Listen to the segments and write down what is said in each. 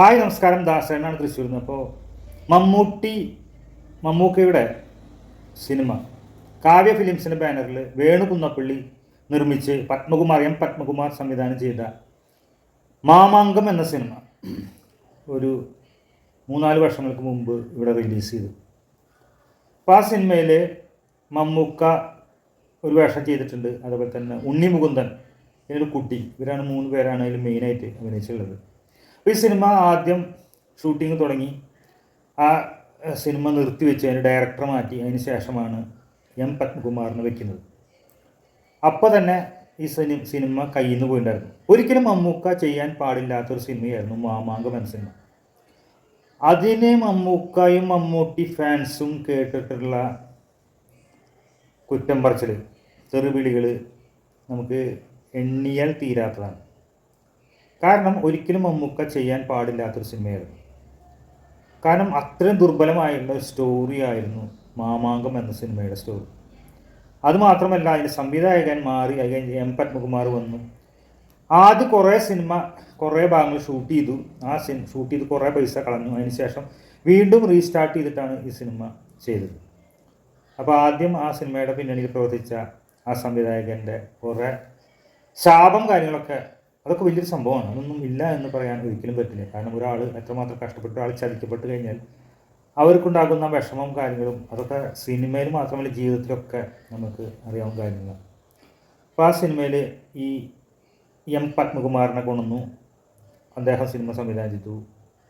Hi നമസ്കാരം. ദാസനാണ് തൃശ്ശൂരിൽ നിന്ന് അപ്പോൾ മമ്മൂട്ടി മമ്മൂക്കയുടെ സിനിമ കാവ്യ ഫിലിംസിന്റെ ബാനറിൽ വേണു കുന്നപ്പള്ളി നിർമ്മിച്ച് പത്മകുമാർ എം പത്മകുമാർ സംവിധാനം ചെയ്ത മാമാങ്കം എന്ന സിനിമ ഒരു മൂന്നാൽ വർഷങ്ങൾക്ക് മുമ്പ് ഇവിടെ റിലീസ് ചെയ്തു. അപ്പോൾ ആ സിനിമയിൽ മമ്മൂക്ക ഒരു വേഷം ചെയ്തിട്ടുണ്ട്. അതുപോലെ തന്നെ ഉണ്ണി മുകുന്ദൻ ഇതിനൊരു കുട്ടി. ഇവരാണ് മൂന്ന് പേരാണ് അതിൽ മെയിനായിട്ട് അഭിനയിച്ചിട്ടുള്ളത്. ഈ സിനിമ ആദ്യം ഷൂട്ടിംഗ് തുടങ്ങി. ആ സിനിമ നിർത്തിവെച്ച് അതിന് ഡയറക്ടർ മാറ്റി. അതിന് ശേഷമാണ് എം പത്മകുമാറിനെ വെക്കുന്നത്. അപ്പോൾ തന്നെ ഈ സിനി സിനിമ കയ്യിൽ നിന്ന് പോയിട്ടുണ്ടായിരുന്നു ഒരിക്കലും മമ്മൂക്ക ചെയ്യാൻ പാടില്ലാത്തൊരു സിനിമയായിരുന്നു മാമാങ്കം എന്ന സിനിമ. അതിനെ മമ്മൂക്കയും മമ്മൂട്ടി ഫാൻസും കേട്ടിട്ടുള്ള കുറ്റം പറച്ചിൽ തെറിവിളികൾ നമുക്ക് എണ്ണിയാൽ തീരാത്തതാണ്. കാരണം ഒരിക്കലും മമ്മൂക്ക ചെയ്യാൻ പാടില്ലാത്തൊരു സിനിമയായിരുന്നു. കാരണം അത്രയും ദുർബലമായുള്ള ഒരു സ്റ്റോറി ആയിരുന്നു മാമാങ്കം എന്ന സിനിമയുടെ സ്റ്റോറി അതുമാത്രമല്ല അതിന്റെ സംവിധായകൻ മാറി അത് കഴിഞ്ഞ് എം പത്മകുമാർ വന്നു. ആദ്യം കുറേ സിനിമ കുറേ ഭാഗങ്ങൾ ഷൂട്ട് ചെയ്തു. ആ സിനിമ ഷൂട്ട് ചെയ്ത് കുറേ പൈസ കളഞ്ഞു. അതിന് ശേഷം വീണ്ടും റീസ്റ്റാർട്ട് ചെയ്തിട്ടാണ് ഈ സിനിമ ചെയ്തത്. അപ്പോൾ ആദ്യം ആ സിനിമയുടെ പിന്നണിയിൽ പ്രവർത്തിച്ച ആ സംവിധായകന്റെ കുറേ ശാപം കാര്യങ്ങളൊക്കെ അതൊക്കെ വലിയൊരു സംഭവമാണ്. അതൊന്നും ഇല്ല എന്ന് പറയാൻ ഒരിക്കലും പറ്റില്ല. കാരണം ഒരാൾ എത്രമാത്രം കഷ്ടപ്പെട്ട് ഒരാൾ ചതിക്കപ്പെട്ട് കഴിഞ്ഞാൽ അവർക്കുണ്ടാകുന്ന വിഷമം കാര്യങ്ങളും അതൊക്കെ സിനിമയിൽ മാത്രമല്ല ജീവിതത്തിലൊക്കെ നമുക്ക് അറിയാവുന്ന കാര്യങ്ങളാണ്. അപ്പോൾ ആ സിനിമയിൽ ഈ എം പത്മകുമാറിനെ കൊണ്ടുവന്നു അദ്ദേഹം സിനിമ സംവിധാനം ചെയ്തു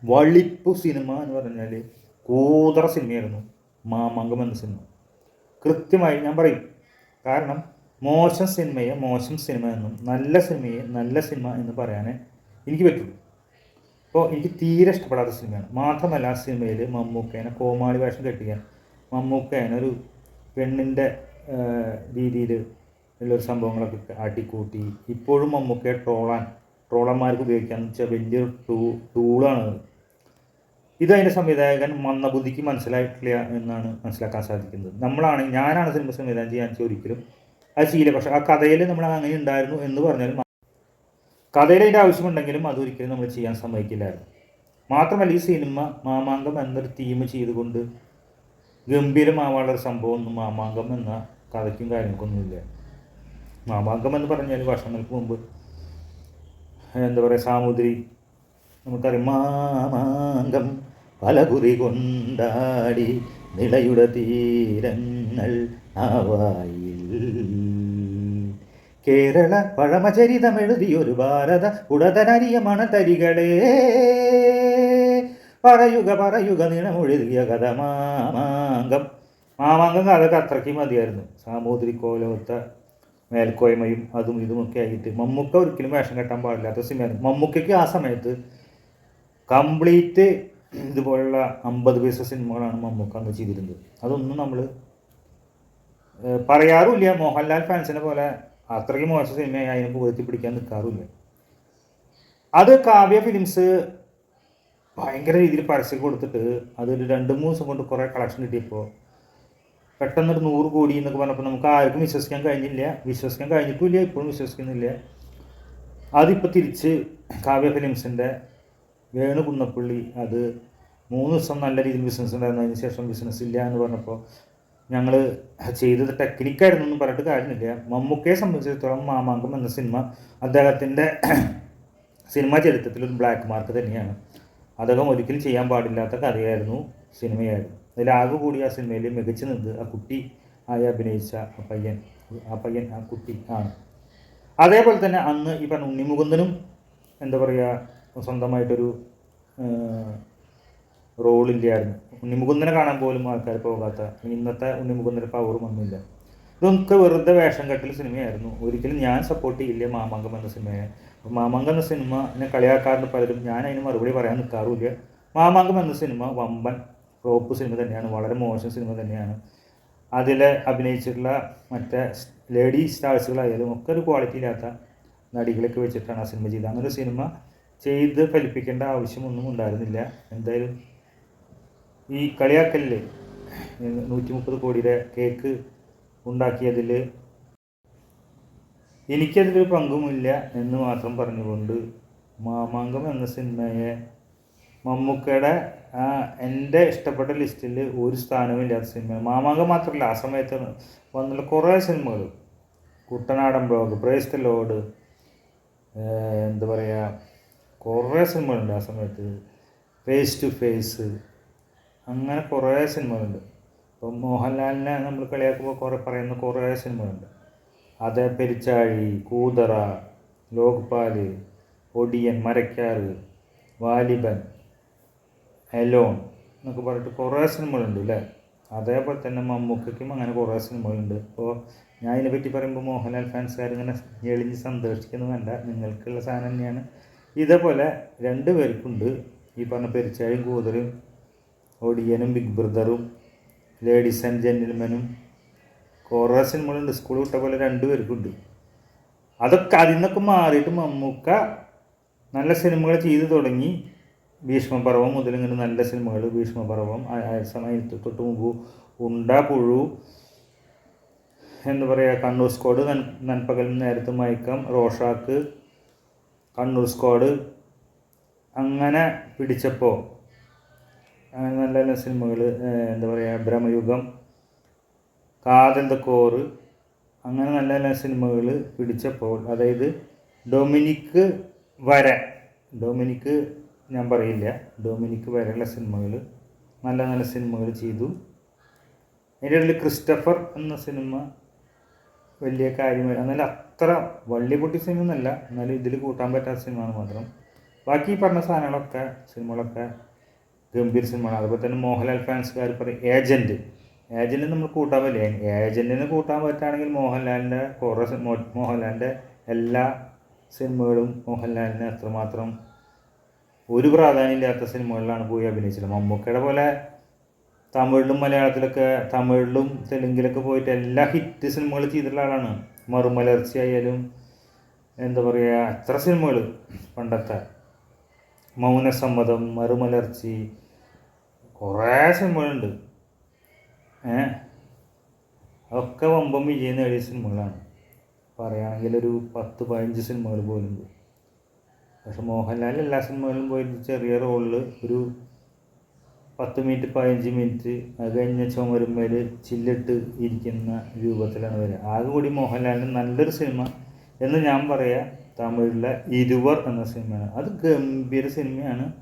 വള്ളിപ്പു സിനിമ എന്ന് പറഞ്ഞാൽ കൂതറ സിനിമയായിരുന്നു. മാമംഗം എന്ന സിനിമ. കൃത്യമായി ഞാൻ പറയും. കാരണം മോശം സിനിമയെ മോശം സിനിമ എന്നും നല്ല സിനിമയെ നല്ല സിനിമ എന്ന് പറയാൻ എനിക്ക് പറ്റുള്ളൂ. അപ്പോൾ എനിക്ക് തീരെ ഇഷ്ടപ്പെടാത്ത സിനിമയാണ്. മാത്രമല്ല ആ സിനിമയിൽ മമ്മൂക്കേനെ കോമാളി വേഷം കെട്ടിക്കാൻ മമ്മൂക്കേനെ ഒരു പെണ്ണിന്റെ രീതിയിൽ ഉള്ളൊരു സംഭവങ്ങളൊക്കെ അടിക്കൂട്ടി. ഇപ്പോഴും മമ്മൂക്കയെ ട്രോളാൻ ട്രോളന്മാർക്ക് ഉപയോഗിക്കാന്ന് വെച്ചാൽ വലിയൊരു ടൂ ടൂളാണ് ഇതതിന്റെ സംവിധായകൻ മന്ദബുദ്ധിക്ക് മനസ്സിലായിട്ടില്ല എന്നാണ് മനസ്സിലാക്കാൻ സാധിക്കുന്നത്. നമ്മളാണ് ഞാനാണ് സിനിമ സംവിധാനം ചെയ്യാൻ വെച്ചാൽ ഒരിക്കലും. അത് ചെയ്യില്ല പക്ഷെ ആ കഥയിൽ നമ്മൾ അങ്ങനെ ഉണ്ടായിരുന്നു എന്ന് പറഞ്ഞാലും കഥയിൽ അതിന്റെ ആവശ്യമുണ്ടെങ്കിലും അതൊരിക്കലും നമ്മൾ ചെയ്യാൻ സമ്മതിക്കില്ലായിരുന്നു. മാത്രമല്ല ഈ സിനിമ മാമാങ്കം എന്നൊരു തീം ചെയ്തുകൊണ്ട് ഗംഭീരമാവാനുള്ള ഒരു സംഭവമൊന്നും മാമാങ്കം എന്ന കഥയ്ക്കും കാര്യങ്ങൾക്കൊന്നുമില്ല മാമാങ്കം എന്ന് പറഞ്ഞാൽ വർഷങ്ങൾക്ക് മുമ്പ് എന്താ പറയുക സാമുദ്രി നമുക്കറിയാം മാമാങ്കം പലകുറി കൊണ്ടാടി നിളയുടെ തീരങ്ങൾ ആവായിൽ. കേരള പഴമചരിതമെഴുതിയൊരു ഭാരത ഉടതനരിയ മണതരികളെ പറയുക പറയുക നിണമൊഴുതിയ കഥ മാമാങ്കം. മാമാങ്കം കഥക്ക് അത്രയ്ക്ക് മതിയായിരുന്നു. സാമൂതിരിക്കോലോത്ത മേൽക്കോയ്മയും അതും ഇതുമൊക്കെ ആയിട്ട് മമ്മൂക്ക ഒരിക്കലും വേഷം കെട്ടാൻ പാടില്ലാത്ത സിനിമയാണ് മമ്മൂക്കയ്ക്ക് ആ സമയത്ത് കംപ്ലീറ്റ് ഇതുപോലുള്ള അമ്പത് പൈസ സിനിമകളാണ് മമ്മൂക്ക അന്ന് ചെയ്തിരുന്നത്. അതൊന്നും നമ്മൾ പറയാറുമില്ല. മോഹൻലാൽ ഫാൻസിനെ പോലെ അത്രയ്ക്ക് മോശം സിനിമയായി അതിനെ പുകഴ്ത്തി പിടിക്കാൻ നിൽക്കാറുമില്ല. അത് കാവ്യ ഫിലിംസ് ഭയങ്കര രീതിയിൽ പരസ്യം കൊടുത്തിട്ട് അതൊരു രണ്ട് മൂന്ന് ദിവസം കൊണ്ട് കുറേ കളക്ഷൻ കിട്ടിയപ്പോൾ പെട്ടെന്നൊരു നൂറ് കോടി എന്നൊക്കെ പറഞ്ഞപ്പോൾ നമുക്ക് ആർക്കും വിശ്വസിക്കാൻ കഴിഞ്ഞില്ല. വിശ്വസിക്കാൻ കഴിഞ്ഞിട്ടുമില്ല ഇപ്പോഴും വിശ്വസിക്കുന്നില്ല. അതിപ്പോൾ തിരിച്ച് കാവ്യ ഫിലിംസിന്റെ വേണു കുന്നപ്പള്ളി അത് മൂന്ന് ദിവസം നല്ല രീതിയിൽ ബിസിനസ് ഉണ്ടായിരുന്നു അതിന് ശേഷം ബിസിനസ് ഇല്ല എന്ന് പറഞ്ഞപ്പോൾ ഞങ്ങൾ ചെയ്തത് ടെക്നിക്കായിരുന്നു എന്ന് പറഞ്ഞിട്ട് കാര്യമില്ല. മമ്മൂക്കയെ സംബന്ധിച്ചിടത്തോളം മാമാങ്കം എന്ന സിനിമ അദ്ദേഹത്തിന്റെ സിനിമാ ചരിത്രത്തിൽ ഒരു ബ്ലാക്ക് മാർക്ക് തന്നെയാണ്. അദ്ദേഹം ഒരിക്കലും ചെയ്യാൻ പാടില്ലാത്ത കഥയായിരുന്നു സിനിമയായിരുന്നു. അതിലാകെ കൂടി ആ സിനിമയിൽ മികച്ചു നിന്ന് ആ കുട്ടി ആയി അഭിനയിച്ച ആ പയ്യൻ. ആ പയ്യൻ ആ കുട്ടി ആണ്. അതേപോലെ തന്നെ അന്ന് ഈ പറഞ്ഞ ഉണ്ണിമുകുന്ദനും എന്താ പറയുക സ്വന്തമായിട്ടൊരു റോളില്ലായിരുന്നു. ഉണ്ണിമുകുന്ദനെ കാണാൻ പോലും ആൾക്കാർ പോകാത്ത ഇന്നത്തെ ഉണ്ണിമുകുന്ദന്റെ പവറും ഒന്നുമില്ല. ഇതൊക്കെ വെറുതെ വേഷം കെട്ടിൽ സിനിമയായിരുന്നു. ഒരിക്കലും ഞാൻ സപ്പോർട്ട് ചെയ്യില്ല മാമാങ്കം എന്ന സിനിമയെ. അപ്പോൾ മാമാങ്കം എന്ന സിനിമ എന്നെ കളിയാക്കാറുണ്ട് പലരും ഞാൻ അതിന് മറുപടി പറയാൻ നിൽക്കാറുമില്ല മാമാങ്കം എന്ന സിനിമ വമ്പൻ റോപ്പ് സിനിമ തന്നെയാണ്. വളരെ മോശം സിനിമ തന്നെയാണ്. അതിൽ അഭിനയിച്ചിട്ടുള്ള മറ്റേ ലേഡി സ്റ്റാർസുകളായാലും ഒക്കെ ഒരു ക്വാളിറ്റി ഇല്ലാത്ത നടികളൊക്കെ വെച്ചിട്ടാണ് ആ സിനിമ ചെയ്തത്. ഒരു സിനിമ ചെയ്ത് ഫലിപ്പിക്കേണ്ട ആവശ്യമൊന്നും ഉണ്ടായിരുന്നില്ല. എന്തായാലും ഈ കളിയാക്കലിൽ നൂറ്റി മുപ്പത് കോടിയുടെ കേക്ക് ഉണ്ടാക്കിയതിൽ എനിക്കതിലൊരു പങ്കുമില്ല എന്ന് മാത്രം പറഞ്ഞുകൊണ്ട് മാമാങ്കം എന്ന സിനിമയെ മമ്മൂക്കയുടെ എന്റെ ഇഷ്ടപ്പെട്ട ലിസ്റ്റിൽ ഒരു സ്ഥാനവും ഇല്ലാത്ത സിനിമ. മാമാങ്കം മാത്രമല്ല ആ സമയത്ത് വന്നുള്ള കുറേ സിനിമകൾ കുട്ടനാടൻ ബ്ലോഗ് പ്രേസ് ദ ലോഡ് എന്താ പറയുക കുറേ സിനിമകളുണ്ട് ആ സമയത്ത്. ഫേസ് ടു ഫേസ് അങ്ങനെ കുറേ സിനിമകളുണ്ട്. ഇപ്പം മോഹൻലാലിനെ നമ്മൾ കളിയാക്കുമ്പോൾ കുറേ പറയുന്ന കുറേ സിനിമകളുണ്ട്. അത് പെരിച്ചാഴി കൂതറ ലോക്പാൽ ഒടിയൻ മരക്കാറ് വാലിബൻ എലോൺ എന്നൊക്കെ പറഞ്ഞിട്ട് കുറേ സിനിമകളുണ്ട് അല്ലേ അതേപോലെ തന്നെ മമ്മൂക്കയ്ക്കും അങ്ങനെ കുറേ സിനിമകളുണ്ട്. ഇപ്പോൾ ഞാൻ ഇതിനെ പറ്റി പറയുമ്പോൾ മോഹൻലാൽ ഫാൻസുകാർ ഇങ്ങനെ എളിഞ്ഞ് സന്തോഷിക്കുന്നു വേണ്ട. നിങ്ങൾക്കുള്ള സാധനം തന്നെയാണ്. ഇതേപോലെ രണ്ട് പേർക്കുണ്ട്. ഈ പറഞ്ഞ പെരിച്ചാഴിയും കൂതറും ഒടിയനും ബിഗ് ബ്രദറും ലേഡീസ് ആൻഡ് ജെന്റിൽമെനും കുറേ സിനിമകളുണ്ട് സ്കൂൾ വിട്ട പോലെ രണ്ട് പേർക്കുണ്ട് അതൊക്കെ അതിൽ നിന്നൊക്കെ മാറിയിട്ട് മമ്മൂക്ക നല്ല സിനിമകൾ ചെയ്തു തുടങ്ങി. ഭീഷ്മപർവം മുതൽ ഇങ്ങനെ നല്ല സിനിമകൾ ഭീഷ്മപർവം സമയത്ത് തൊട്ട് മുമ്പ് ഉണ്ട പുഴു എന്താ പറയുക കണ്ണൂർ സ്ക്വാഡ് നൻ നൻപകൽ നേരത്തെ മയക്കം റോഷാക്ക് കണ്ണൂർ സ്ക്വാഡ് അങ്ങനെ പിടിച്ചപ്പോൾ അങ്ങനെ നല്ല നല്ല സിനിമകൾ എന്താ പറയുക ബ്രഹ്മയുഗം കാതൽ കോറ് അങ്ങനെ നല്ല നല്ല സിനിമകൾ പിടിച്ചപ്പോൾ അതായത് ഡൊമിനിക്ക് വര ഡൊമിനിക്ക് ഞാൻ പറയില്ല ഡൊമിനിക്ക് വരെയുള്ള സിനിമകൾ നല്ല നല്ല സിനിമകൾ ചെയ്തു. അതിന്റെ ഇടയിൽ ക്രിസ്റ്റഫർ എന്ന സിനിമ വലിയ കാര്യമായി എന്നാൽ അത്ര വള്ളി പൊട്ടി സിനിമ എന്നല്ല എന്നാലും ഇതിൽ കൂട്ടാൻ പറ്റാത്ത സിനിമയാണ് മാത്രം. ബാക്കി പറഞ്ഞ സാധനങ്ങളൊക്കെ സിനിമകളൊക്കെ ഗംഭീര സിനിമയാണ് അതുപോലെ തന്നെ മോഹൻലാൽ ഫാൻസുകാർ പറയും ഏജന്റ് ഏജന്റ് നമ്മൾ കൂട്ടാൻ പറ്റില്ല. ഏജന്റിനെ കൂട്ടാൻ പറ്റുകയാണെങ്കിൽ മോഹൻലാലിന്റെ കുറേ മോഹൻലാലിന്റെ എല്ലാ സിനിമകളും മോഹൻലാലിന് അത്രമാത്രം ഒരു പ്രാധാന്യമില്ലാത്ത സിനിമകളിലാണ് പോയി അഭിനയിച്ചത്. മമ്മൂക്കയുടെ പോലെ തമിഴിലും മലയാളത്തിലൊക്കെ തമിഴിലും തെലുങ്കിലൊക്കെ പോയിട്ട് എല്ലാ ഹിറ്റ് സിനിമകൾ ചെയ്തിട്ടുള്ള ആളാണ്. മറുമലർച്ച ആയാലും എന്താ പറയുക എത്ര സിനിമകൾ പണ്ടത്തെ. മൗനസമ്മതം മറുമലർച്ചി കുറേ സിനിമകളുണ്ട്. ഏ? അതൊക്കെ വമ്പം വിജയം നേടിയ സിനിമകളാണ്. പറയുകയാണെങ്കിൽ ഒരു പത്ത് പതിനഞ്ച് സിനിമകൾ പോലുണ്ട് പക്ഷെ മോഹൻലാൽ എല്ലാ സിനിമകളിലും പോയി ചെറിയ റോളിൽ ഒരു പത്ത് മിനിറ്റ് പതിനഞ്ച് മിനിറ്റ് അത് കഴിഞ്ഞ ചുമരുമ്മേൽ ചില്ലിട്ട് ഇരിക്കുന്ന രൂപത്തിലാണ് വരിക. ആകെ കൂടി മോഹൻലാലിന് നല്ലൊരു സിനിമ എന്ന് ഞാൻ പറയാം തമിഴിലെ ഇരുവർ എന്ന സിനിമയാണ്. അത് ഗംഭീര സിനിമയാണ്.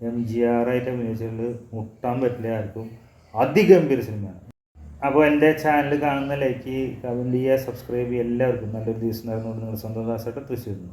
എം ജി ആർ ആയിട്ട് അഭിനയിച്ചിട്ടുള്ളത് മുട്ടാൻ പറ്റില്ല ആർക്കും. അതിഗംഭീര സിനിമയാണ്. അപ്പോൾ എന്റെ ചാനൽ കാണുന്ന ലൈക്ക് കമന്റ് ചെയ്യുക സബ്സ്ക്രൈബ് ചെയ്യുക എല്ലാവർക്കും നല്ലൊരു ദിവസം നടന്നുകൊണ്ട് നിങ്ങൾ സ്വന്തം ദാസമായിട്ട് തൃശ്ശൂരിൽ